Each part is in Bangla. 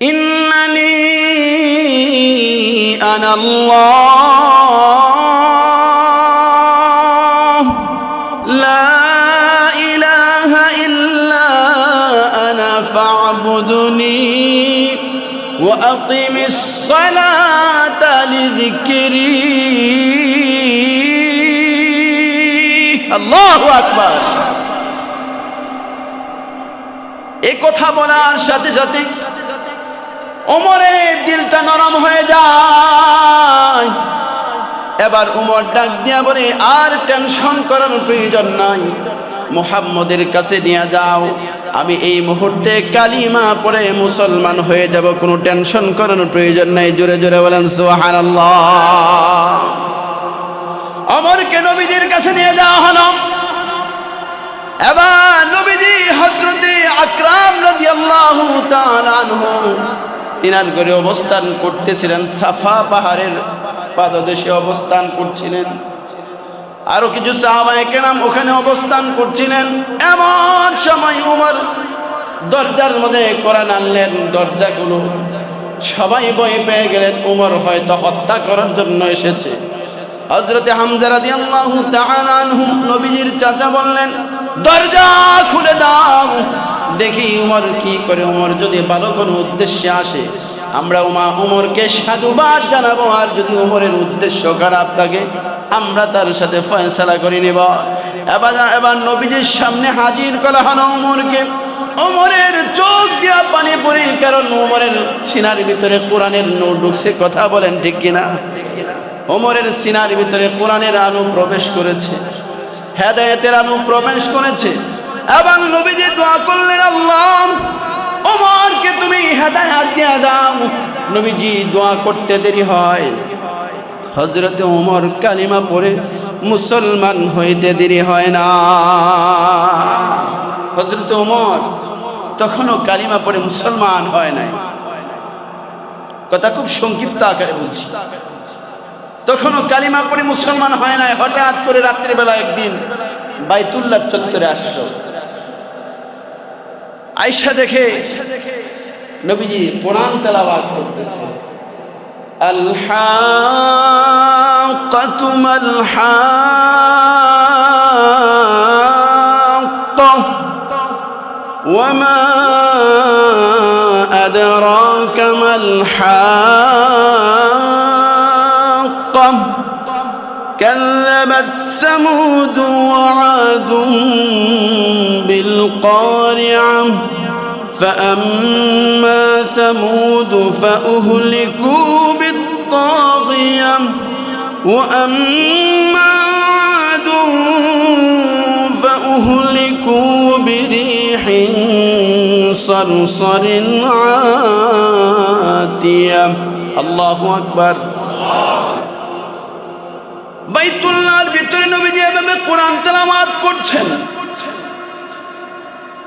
ইন্নানি আনাল্লাহ। লা ইলাহা ইল্লা আনা ফা'বুদনি ওয়া আকিমিস সালাতা লিযিকরি। আল্লাহু আকবার। এ কথা বলার সাথে সাথে ওমরের দিলটা নরম হয়ে যায়। এবার উমর ডাক দিয়া বলে, আর টেনশন করার প্রয়োজন নাই। মোহাম্মদের কাছে নিয়ে যাও। আমি এই মুহূর্তে কালিমা পরে মুসলমান হয়ে যাব। কোনো টেনশন করানোর প্রয়োজন নাই। জোরে জোরে বলেন, সুবহানাল্লাহ। অমরকে নবীজির কাছে নিয়ে যাওয়া হলো। এবার নবীজি হজরতে আকরাম রাদিয়াল্লাহু তাআলা আনহু তিনার ঘরে অবস্থান করতেছিলেন, সাফা পাহাড়ের পাদদেশে অবস্থান করছিলেন। আরও কিছু সাহাবায়ে কেরাম ওখানে অবস্থান করছিলেন। এমন সময় উমর দরজার মধ্যে কোরআন আনলেন, দরজাগুলো সবাই ভয় পেয়ে গেলেন, উমর হয়তো হত্যা করার জন্য এসেছে। হজরতে হামজা রাদিয়াল্লাহু তাআলা আনহু নবীজির চাচা বললেন, দরজা খুলে দাও। দেখি উমর কি করে, উমর যদি ভালো কোনো উদ্দেশ্যে আসে, আমরা উমা উমরকে সাধুবাদ জানাব, আর যদি উমরের উদ্দেশ্য খারাপ থাকে, আমরা তার সাথে ফয়সালা করে নেব। এবার এবার নবীজির সামনে হাজির করা হলো উমরকে। ওমরের চোখ দিয়া পানি পড়ে, কারণ ওমরের সিনার ভিতরে কোরআনের নূর ঢুকছে, কথা বলেন ঠিক কিনা? ওমরের সিনার ভিতরে কোরআনের আলো প্রবেশ করেছে, হেদায়েতের আলো প্রবেশ করেছে। এবং নবীজি দোয়া করলেন, আল্লাহ, ওমরকে তুমি হেদায়াত দিয়া দাও। নবীজি দোয়া করতে দেরি হয়। হজরতে ওমর কালিমা পড়ে মুসলমান হইতে দেরি হয় না। হজরত ওমর তখনও কালিমা পড়ে মুসলমান হয় নাই। কথা খুব সংক্ষিপ্ত আকারে বলছি। তখনও কালিমা পড়ে মুসলমান হয় নাই। হঠাৎ করে রাত্রিবেলা একদিন বাইতুল্লাহ চত্বরে আসলো। আয়সা দেখে নবীজি কোরআন তেলাওয়াত করতেছে الحاقة ما الحاقة وما أدراك ما الحاقة كذبت ثمود وعاد بالقارعة فأما ثمود فأهلكوا بالطاغية وأما عاد فأهلكوا بريح صرصر عاتية الله أكبر বাইতুল্লাহর ভিতরে নবীজি এভাবে কোরআন তেলাওয়াত করছেন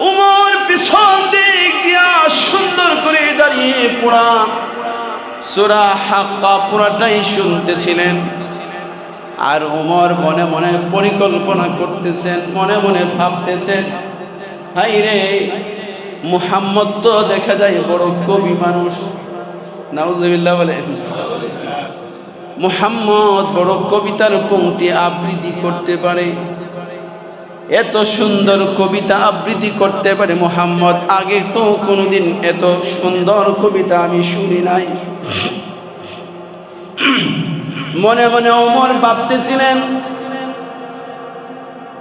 উমর পিছন দিক দিয়া সুন্দর করে দাঁড়িয়ে পুরা সুরা হাক্কা পুরাটাই শুনতেছিলেন। আর উমর মনে মনে পরিকল্পনা করতেছেন, মনে মনে ভাবতেছেন, হাই রে, মুহাম্মদ তো দেখা যায় বড় কবি মানুষ। নাউজুবিল্লাহ বলেন, মুহাম্মদ বড় কবিতার পংক্তি আবৃত্তি করতে পারে। এত সুন্দর কবিতা আবৃত্তি করতে পারে মোহাম্মদ, আগে তো কোনোদিন এত সুন্দর কবিতা আমি শুনি নাই। মনে মনে ওমর ভাবতেছিলেন,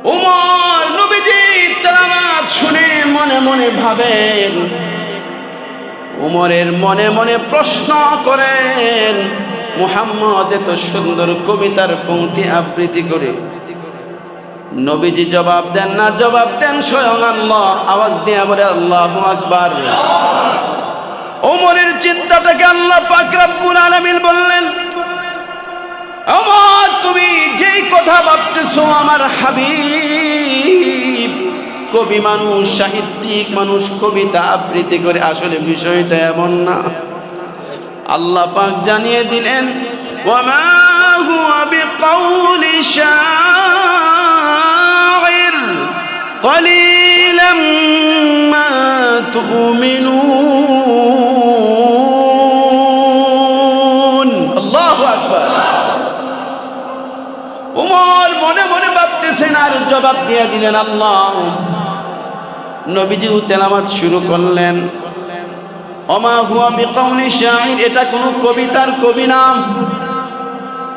ওমর নবীজি শুনে মনে মনে ভাবেন উমরের মনে মনে প্রশ্ন করেন, মুহাম্মদ এত সুন্দর কবিতার পংক্তি আবৃত্তি করে নবীজি জবাব দেন, না, জবাব দেন স্বয়ং আল্লাহ। আওয়াজ দিয়ে বলে, আল্লাহ আকবার। ওমরের চিন্তাটাকে আল্লাহ পাক রব্বুল আলামিন বললেন আমার তুমি যেই কথা ভাবতেছো আমার হাবিব, কবি মানুষ, সাহিত্যিক মানুষ, কবিতা আবৃত্তি করে আসলে বিষয়টা এমন না। আল্লাহ পাক জানিয়ে দিলেন ওয়ামা هو بقول شاعر قليلا ما تؤمنون. الله أكبر উমর মনে মনে ভাবতেছেন, আর জবাব দিয়ে দিলেন, আল্লাহ নবীজি তেলামাত শুরু করলেন। অমা হুয়া বিকাউনি শাহিন এটা কোনো কবিতার কবি নাম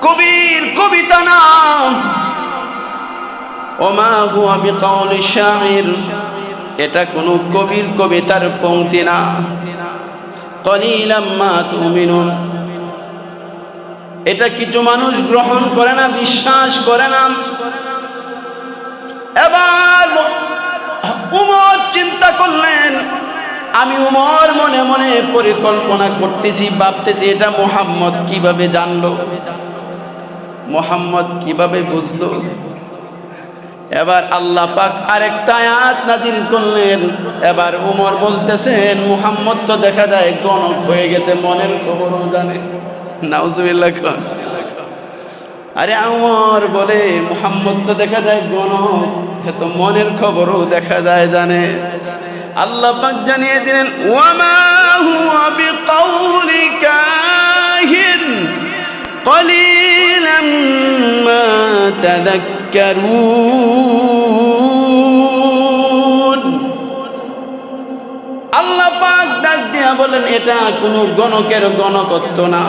কবির কবিতা নাম। ওমা হুয়া বিকাউলি শাহির এটা কোনো কবির কবিতার পংক্তি না। কলিলাম মা তুমিনুন। এটা কিছু মানুষ গ্রহণ করে না, বিশ্বাস করে না। এবার উমর চিন্তা করলেন, আমি উমর মনে মনে পরিকল্পনা করতেছি, ভাবতেছি এটা মোহাম্মদ কীভাবে জানলো। মোহাম্মদ কীভাবে বুঝলো? এবার আল্লাহ পাক আরেকটা আয়াত নাজিল করলেন। এবার উমর বলতেছেন, মুহাম্মদ তো দেখা যায় গণক হয়ে গেছে, মনের খবরও জানে। নাউজুবিল্লাহ খান। আরে আমার বলে, মুহাম্মদ তো দেখা যায় গণক তো মনের খবরও দেখা যায় জানে। আল্লাহ পাক জানিয়ে দিলেন ওয়ামা হুয়া বিকাউলি কাহিন। قليلا ما تذكرون আল্লাহ পাক ডাক দিয়া বলেন এটা কোনো গণকের গণকত্ব না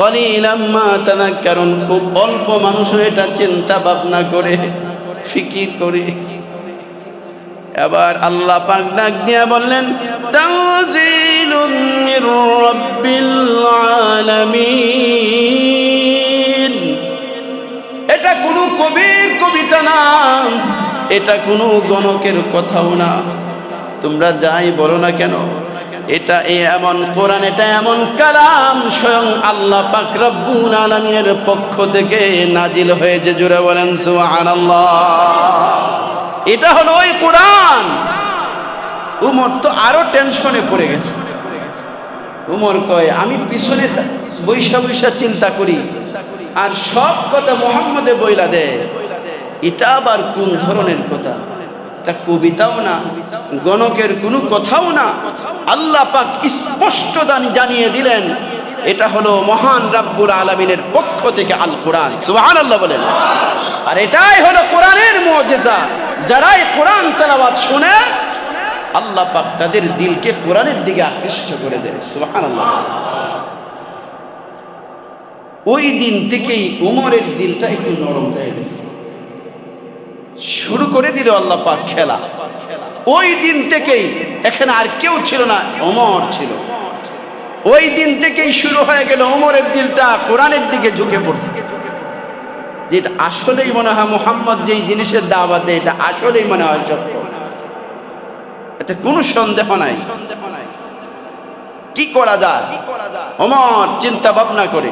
কলিলাম্মা তাদাক্কারুন খুব অল্প মানুষ এটা চিন্তা ভাবনা করে ফিকির করে এবার আল্লাহ পাক ডাক দিয়া বললেন এটা কোনো কবির কবিতা না, এটা কোনো গণকের কথাও না। তোমরা যাই বলো না কেন, এটা এমন কোরআন, এটা এমন কালাম, স্বয়ং আল্লাহ পাক রব্বুল আলামিনের পক্ষ থেকে নাজিল হয়েছে। জুড়ে বলেন, সুবহানাল্লাহ। এটা হলো ওই কোরআন। উমর তো আরও টেনশনে পড়ে গেছে। উমর কয়, আমি পিছনে বৈশা বৈশা চিন্তা করি। আর সব কথা মোহাম্মদে বইলা দেয়। এটা আবার কোন ধরনের কথা? এটা কবিতাও না, গণকের কোনো কথাও না। আল্লাহ পাক স্পষ্ট দান- জানিয়ে দিলেন, এটা হলো মহান রাব্বুল আলমিনের পক্ষ থেকে আল কোরআন সুবহান আল্লাহ বলেন। আর এটাই হলো কোরআনের মুজিজা। যারা এই কোরআন তেলাওয়াত শুনে, আল্লাহ পাক তাদের দিলকে কোরআনের দিকে আকৃষ্ট করে দেয় সুবহানাল্লাহ। ওই দিন থেকেই উমরের দিলটা একটু নরম হয়ে গেছে। শুরু করে দিল আল্লাহ পাক খেলা। ওই দিন থেকেই এখানে আর কেউ ছিল না, ওমর ছিল। ওই দিন থেকেই শুরু হয়ে গেল ওমরের দিলটা কোরআনের দিকে ঝুঁকে পড়ছে। যেটা আসলেই মনে হয় মোহাম্মদ যেই জিনিসের দাওয়াত দেয়, এটা আসলেই মনে হয় সত্য। এতে কোনো সন্দেহ নাই। কি করা যায়? কি করা যা ওমর চিন্তা ভাবনা করে।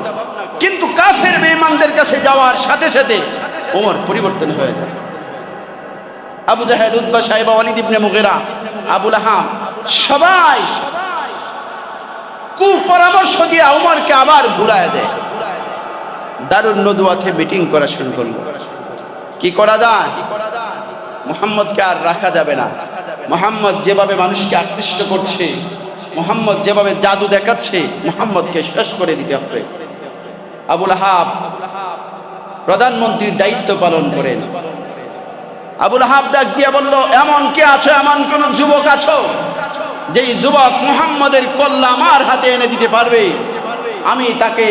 কিন্তু কাফের বেঈমানদের কাছে যাওয়ার সাথে সাথে ওমর পরিবর্তন হয়ে যায়। আবু জাহেদ উদ্বা সাহেব ওয়ালিদ ইবনে মুগিরা, আবুল আহাম সবাই কুপরামর্শ দিয়ে ওমরকে আবার ঘুরায় দেয়। দারুণ নদুয়াতে মিটিং করা শুরু করল। কি করা যায়? মোহাম্মদকে আর রাখা যাবে না। মোহাম্মদ যেভাবে মানুষকে আকৃষ্ট করছে, মোহাম্মদ যেভাবে জাদু দেখাচ্ছে, মোহাম্মদকে শেষ করে দিতে হবে। আবুল আহাব প্রধানমন্ত্রীর দায়িত্ব পালন করেন। আবুল হাব ডাক দিয়ে বলল, এমন কে আছো? এমন কোন যুবক আছো যেই যুবক মোহাম্মদের কল্লা আমার হাতে এনে দিতে পারবে? আমি তাকে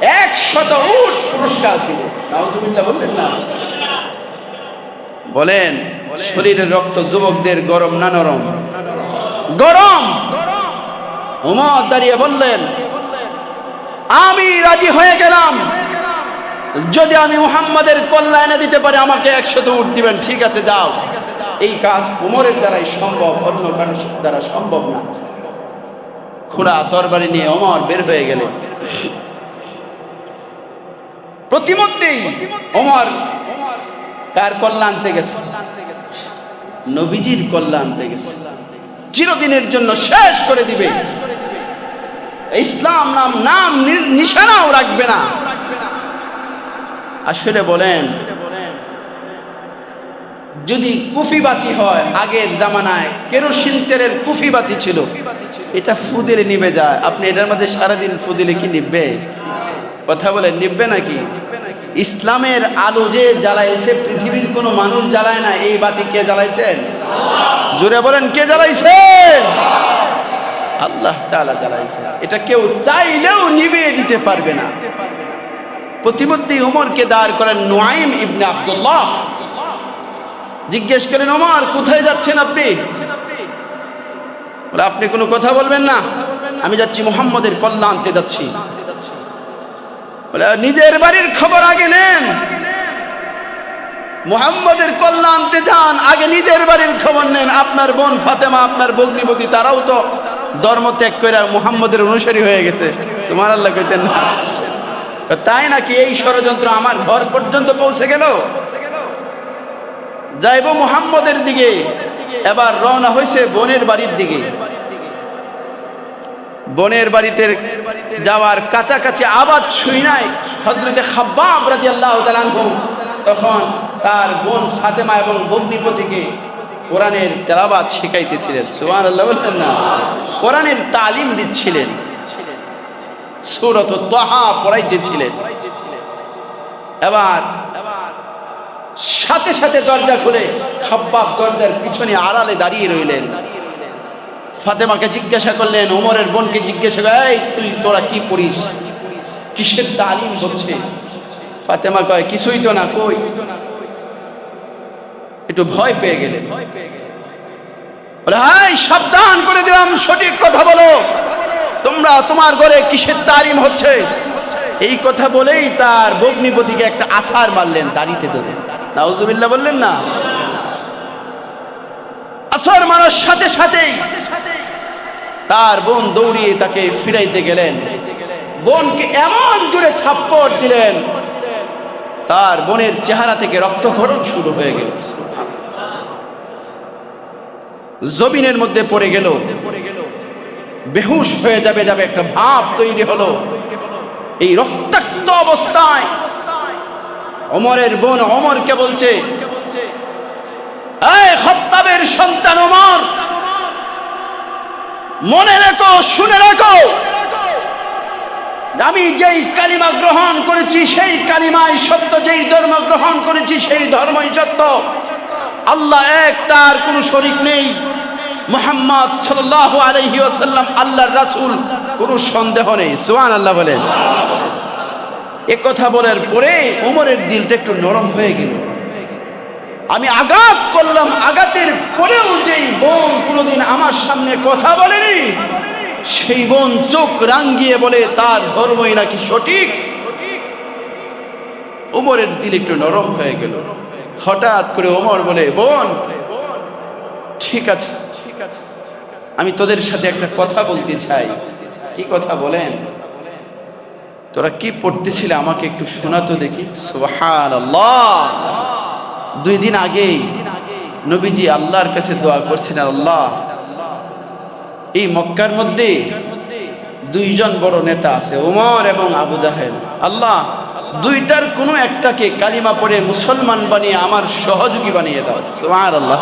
একশত উট পুরস্কার বলেন শরীরের রক্ত যুবকদের গরম না নরম? গরম। উমর দাঁড়িয়ে বললেন, আমি রাজি হয়ে গেলাম। যদি আমি মুহাম্মাদের কল্যাণে দিতে পারি, আমাকে একশত উঠ দিবেন। ঠিক আছে, যাও। এই কাজ উমরের দ্বারাই সম্ভব, অন্য কারোর দ্বারা সম্ভব না। খুড়া তরবারি নিয়ে অমর বের হয়ে গেলেন। প্রতিমধ্যেই অমর কার কল্যাণ আনতে গেছে নবীজির কল্যাণ আনতে গেছে চিরদিনের জন্য শেষ করে দিবে। ইসলাম নাম নাম নিশানাও রাখবে না। আসলে বলেন, যদি কুফিবাতি হয়, আগের জামানায় কেরোসিন তেলের কুফিবাতি ছিল। এটা ফুদিলে নিবে যায়। আপনি এটার মধ্যে সারাদিন ফুদিলে কি নিববে কথা বলে নিববে নাকি? ইসলামের আলো যে জ্বালাইছে পৃথিবীর কোনো মানুষ জ্বালায় না। এই বাতি কে জ্বালাইছেন? জোরে বলেন, কে জ্বালাইছেন আল্লাহ তালা জ্বালাইছে। এটা কেউ চাইলেও নিভিয়ে দিতে পারবে না। প্রতিমধ্যে উমরকে দাঁড় করেন নোয়াইম ইবনে আব্দুল্লাহ। জিজ্ঞেস করেন, ওমর, কোথায় যাচ্ছেন আপনি? আপনি কোনো কথা বলবেন না। আমি যাচ্ছি মোহাম্মদের কল্যাণ আনতে যাচ্ছি। নিজের বাড়ির খবর আগে নেন। মোহাম্মদের কল্যাণ আনতে যান, আগে নিজের বাড়ির খবর নেন। আপনার বোন ফাতেমা, আপনার ভগ্নিপতি, তারাও তো ধর্ম ত্যাগ করে মুহাম্মদের অনুসারী হয়ে গেছে। সুমার আল্লাহ কইতেন না। তাই নাকি এই ষড়যন্ত্র আমার ঘর পর্যন্ত পৌঁছে গেল? যাইব মুহাম্মদের দিকে। এবার রওনা হয়েছে বোনের বাড়ির দিকে। বোনের বাড়িতে যাওয়ার কাছাকাছি আবার ছুঁই নাই। হজরতে রাদিয়াল্লাহু তাআলা আনহু তখন তার বোন ফাতেমা এবং ভগ্নিপতিকে কোরআনের তেলাবাত শিখাইতেছিলেন। সুবহানাল্লাহ বলতেন না, কোরআনের তালিম দিচ্ছিলেন। সূরত তাহা পড়াইতেছিলেন। এবার সাথে সাথে দরজা খুলে খাব্বাব দরজার পিছনে আড়ালে দাঁড়িয়ে রইলেন। ফাতেমাকে জিজ্ঞাসা করলেন, ওমরের বোনকে জিজ্ঞাসা করে এই তুই, তোরা কি পড়িস? কিসের তালিম হচ্ছে? ফাতেমা কয়, কিছুই তো না, কই? একটু ভয় পেয়ে গেলে ভয় পেয়ে বলে, হাই, সাবধান করে দিলাম, সঠিক কথা বলো। তোমরা তোমার ঘরে কিসের তালিম হচ্ছে? এই কথা বলেই তার বগ্নিপতিকে একটা আসার মারলেন, দাড়িতে ধরে। নাউজুবিল্লাহ বললেন না। আসার মারার সাথে সাথেই তার বোন দৌড়িয়ে তাকে ফিরাইতে গেলেন। বোনকে এমন জোরে থাপ্পড় দিলেন, তার বোনের চেহারা থেকে রক্তক্ষরণ শুরু হয়ে গেল। জমিনের মধ্যে পড়ে গেল। বেহুশ হয়ে যাবে যাবে একটা ভাব তৈরি হলো। এই রক্তাক্ত অবস্থায় অমরের বোন অমরকে বলছে এই খত্তাবের সন্তান অমর মনে রেখো, শুনে রাখো। আমি যেই কালিমা গ্রহণ করেছি, সেই কালিমাই সত্য। যেই ধর্ম গ্রহণ করেছি, সেই ধর্মই সত্য। আল্লাহ এক, তার কোনো শরিক নেই। মোহাম্মদ সাল্লাহ আলহি আসাল্লাম আল্লাহর রাসুল, কোনো সন্দেহ নেই। সোহান আল্লাহ বলেন। এ কথা বলার পরে ওমরের দিলটা একটু নরম হয়ে গেল। আমি আঘাত করলাম, আঘাতের পরেও যেই বোন কোনোদিন আমার সামনে কথা বলেনি, সেই বোন চোখ রাঙ্গিয়ে বলে, তার ধর্মই নাকি সঠিক? ওমরের দিল একটু নরম হয়ে গেল। হঠাৎ করে ওমর বলে, বোন, ঠিক আছে ঠিক আছে আমি তোদের সাথে একটা কথা বলতে চাই। কি কথা বলেন? তোরা কি পড়তেছিলে আমাকে একটু শোনাতো দেখি। সুবহান দুই দিন আগেই নবীজি আল্লাহর কাছে দোয়া করছিলেন আল্লাহ, এই মক্কার মধ্যে দুইজন বড় নেতা আছে, ওমর এবং আবু জাহেল। আল্লাহ, দুইটার কোনো একটাকে কালিমা পড়ে মুসলমান বানিয়ে আমার সহযোগী বানিয়ে দাও। সুবহান আল্লাহ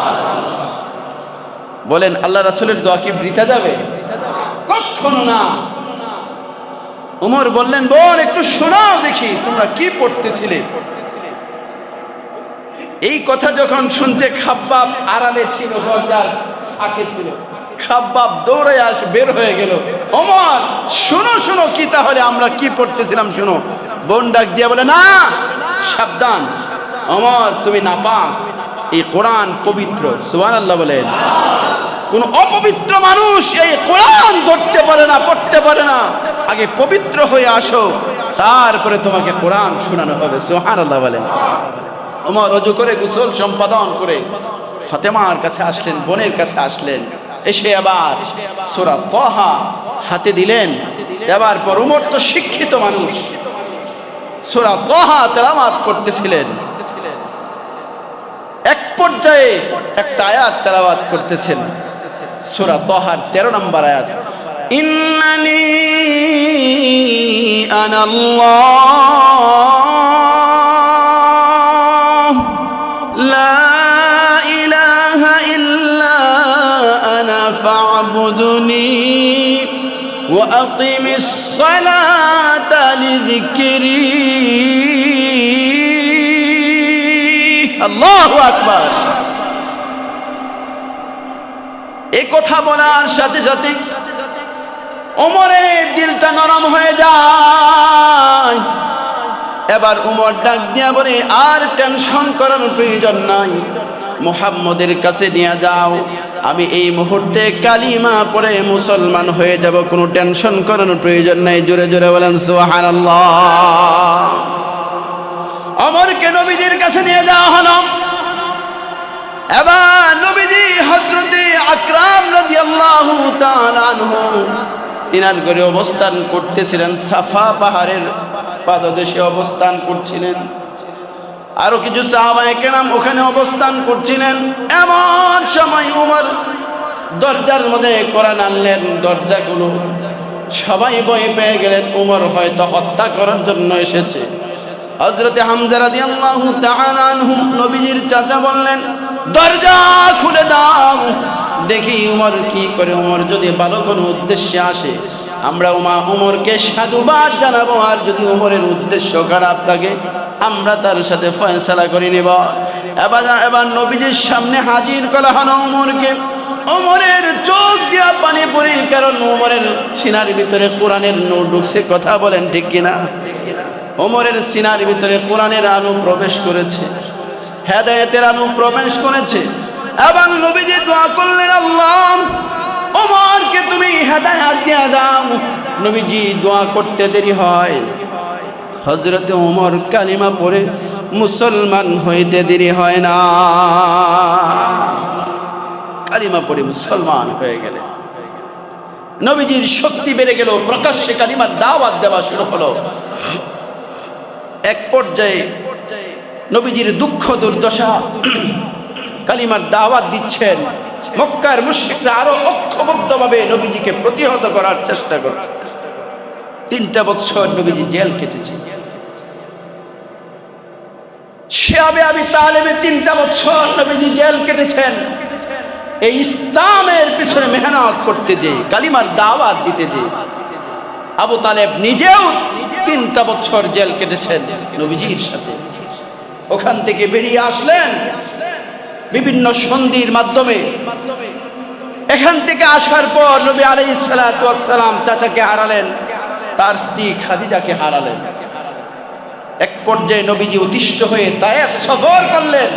বলেন, আল্লাহ রাসূলের দোয়া কি বৃথা যাবে? কখনো না। উমর বললেন, বোন, একটু শোনাও দেখি তোমরা কি পড়তেছিলে? এই কথা যখন শুনছে, খাব্বাব আড়ালে ছিল, দরজার ফাঁকে ছিল। খাব্বাব দৌড়ে আস, বের হয়ে গেল। অমর শোনো শোনো কি তাহলে আমরা কি পড়তেছিলাম, শোনো। বোন ডাক দিয়ে বলে, না, সাবধান। অমর তুমি না পাক এই কোরআন পবিত্র। সুবান আল্লাহ বলেন। কোন অপবিত্র মানুষ এই কোরআন ধরতে পারে না, পড়তে পারে না। আগে পবিত্র হয়ে আসো, তারপরে তোমাকে কোরআন শোনানো হবে। সোহান আল্লাহ বলেন। ওমর রজু করে, গোসল সম্পাদন করে ফাতেমার কাছে আসলেন, বোনের কাছে আসলেন। এসে আবার সোরা তহা হাতে দিলেন। দেওয়ার পর উমর তো শিক্ষিত মানুষ। সোরা তহা তেলামাত করতেছিলেন। এক পর্যায়ে একটা আয়াত তেলাওয়াত করতেছেন। সোরা তহার তেরো নম্বর আয়াত, ইন্নানি আনাল্লাহ ইলাহা ইল্লা আনা ফা'বুদুনি وأقم الصلاة لذكري الله أكبر এই কথা বলার সাথে সাথে ওমরের দিলটা নরম হয়ে যায় এবার উমর ডাক দিয়া বলে আর টেনশন করার প্রয়োজন নাই মোহাম্মদের কাছে নিয়ে যাও। আমি এই মুহূর্তে কালিমা পরে মুসলমান হয়ে যাব, কোনো টেনশন করানোর প্রয়োজন নাই। জোরে জোরে বলেন, সুবহানাল্লাহ। অমরকে নবীজির কাছে নিয়ে যাওয়া হলো। এবার নবীজি হজরতে আকরাম তাআলা আনহু, তিনার ঘরে অবস্থান করতেছিলেন, সাফা পাহাড়ের পাদদেশে অবস্থান করছিলেন। আরও কিছু সাহাবায়ে কেরাম ওখানে অবস্থান করছিলেন। এমন সময় উমর দরজার মধ্যে কোরআন আনলেন, দরজাগুলো সবাই ভয় পেয়ে গেলেন। উমর হয়তো হত্যা করার জন্য এসেছে। হজরতে নবীজির চাচা বললেন, দরজা খুলে দাও। দেখি উমর কি করে, উমর যদি ভালো কোনো উদ্দেশ্যে আসে আমরা উমা উমরকে সাধুবাদ জানাব, আর যদি উমরের উদ্দেশ্য খারাপ থাকে, আমরা তার সাথে ফয়সালা করে নেব। এবার এবার নবীজির সামনে হাজির করা হলো উমরকে। ওমরের চোখ দিয়া পানি পড়ে, কারণ ওমরের সিনার ভিতরে কোরআনের নূর ঢুকছে, কথা বলেন ঠিক কিনা? ওমরের সিনার ভিতরে কোরআনের আলো প্রবেশ করেছে, হেদায়েতের আলো প্রবেশ করেছে। এবং নবীজি দোয়া করলেন, আল্লাহ ওমরকে তুমি হেদায়াত দিয়া দাও। নবীজি দোয়া করতে দেরি হয়। হজরতে ওমর কালিমা পড়ে মুসলমান হইতে দেরি হয় না। কালিমা পড়ে মুসলমান হয়ে গেলে। নবীজির শক্তি বেড়ে গেল, প্রকাশ্যে কালিমার দাওয়াত দেওয়া শুরু হলো। এক পর্যায়ে নবীজির দুঃখ দুর্দশা, কালিমার দাওয়াত দিচ্ছেন। মক্কার মুশ্রিকরা আরও ঐক্যবদ্ধভাবে নবীজিকে প্রতিহত করার চেষ্টা করছে। তিনটা বছর নবীজি জেল কেটেছে। তিনটা বছর জেল কেটেছেন। এই ইসলামের পিছনে মেহনত করতে যে, কালিমার দাওয়াত আবু নিজেও তিনটা জেল কেটেছেন নবীজির সাথে। ওখান থেকে বেরিয়ে আসলেন। বিভিন্ন সন্ধির মাধ্যমে এখান থেকে আসার পর নবী আলাই সালাম চাচাকে হারালেন, তার স্ত্রী খাদিজাকে হারালেন। এক পর্যায়ে নবীজি অতিষ্ঠ হয়ে তায়েফ সফর করলেন।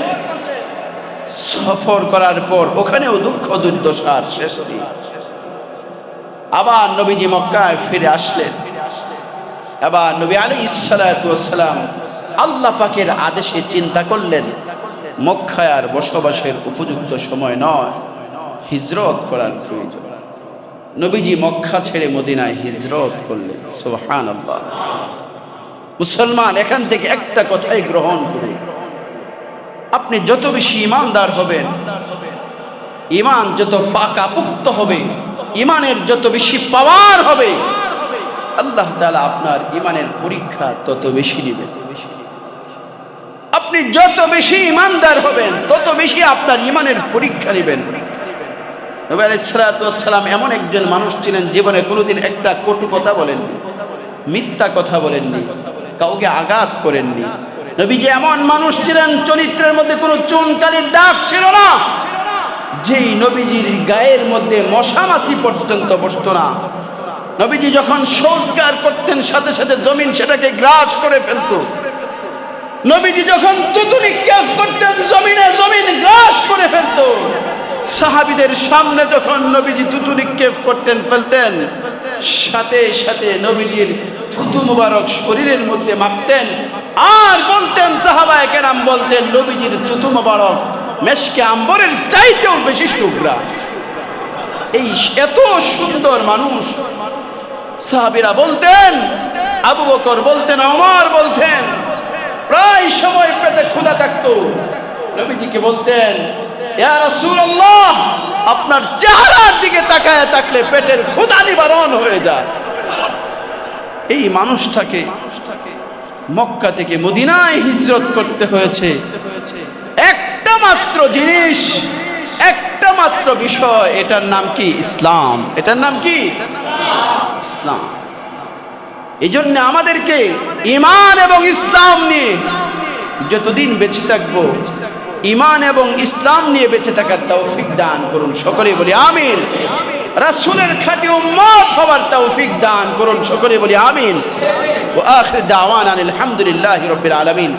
সফর করার পর ওখানেও দুঃখ দুর্দশার শেষ। আবার নবীজি মক্কায় ফিরে আসলেন। আবার নবী আলী ইসালাতাম আল্লাহ পাকের আদেশে চিন্তা করলেন মক্কায় আর বসবাসের উপযুক্ত সময় নয়, হিজরত করার প্রয়োজন। নবীজি মক্কা ছেড়ে মদিনায় হিজরত করলেন। সোহান আল্লাহ মুসলমান এখান থেকে একটা কথাই গ্রহণ করুন আপনি যত বেশি ইমানদার হবেন, ইমান যত পাকাপুক্ত হবে, ইমানের যত বেশি পাওয়ার হবে, আল্লাহ তাআলা আপনার ইমানের পরীক্ষা তত বেশি নেবেন। আপনি যত বেশি ইমানদার হবেন, তত বেশি আপনার ইমানের পরীক্ষা নেবেন। নবী এমন একজন মানুষ ছিলেন, জীবনে কোনোদিন একটা কটু কথা বলেননি, মিথ্যা কথা বলেননি, কাউকে আঘাত করেননি। নবীজি এমন মানুষ ছিলেন, চরিত্রের মধ্যে কোনো চুনকালির দাগ ছিল না। যেই নবীজির গায়ের মধ্যে মশামাছি পর্যন্ত বসতো না। নবীজি যখন শৌচকার করতেন, সাথে সাথে জমিন সেটাকে গ্রাস করে ফেলতো। নবীজি যখন তুতু নিক্ষেপ করতেন, জমিনে জমিন গ্রাস করে ফেলত। সাহাবিদের সামনে যখন নবীজি তুতু নিক্ষেপ করতেন, ফেলতেন, সাথে সাথে নবীজির থুতু মুবারক শরীরের মধ্যে মাপতেন আর বলতেন, সাহাবায়ে কেরাম বলতেন, নবীজির থুতু মুবারক মেশকে আম্বরের চাইতেও বেশি টুকরা এই এত সুন্দর মানুষ। সাহাবিরা বলতেন, আবু বকর বলতেন অমর বলতেন প্রায় সময় পেটে ক্ষুধা থাকতো। নবীজিকে বলতেন আপনার চেহারার দিকে তাকায় থাকলে পেটের ক্ষুধা নিবারণ হয়ে যায়। এই মানুষটাকে মক্কা থেকে মদিনায় হিজরত করতে হয়েছে। একটা মাত্র জিনিস, একটা মাত্র বিষয়, এটার নাম কি? ইসলাম। এটার নাম কি? ইসলাম। এই জন্য আমাদেরকে ইমান এবং ইসলাম নিয়ে যতদিন বেঁচে থাকব ইমান এবং ইসলাম নিয়ে বেঁচে থাকার তৌফিক দান করুন সকলে বলি আমিন। রাসূলের খাঁটি উম্মত হওয়ার তৌফিক দান করুন সকলে বলি আমিন। ওয়া আখির দাওয়ানা আলহামদুলিল্লাহি রাব্বিল আলামিন।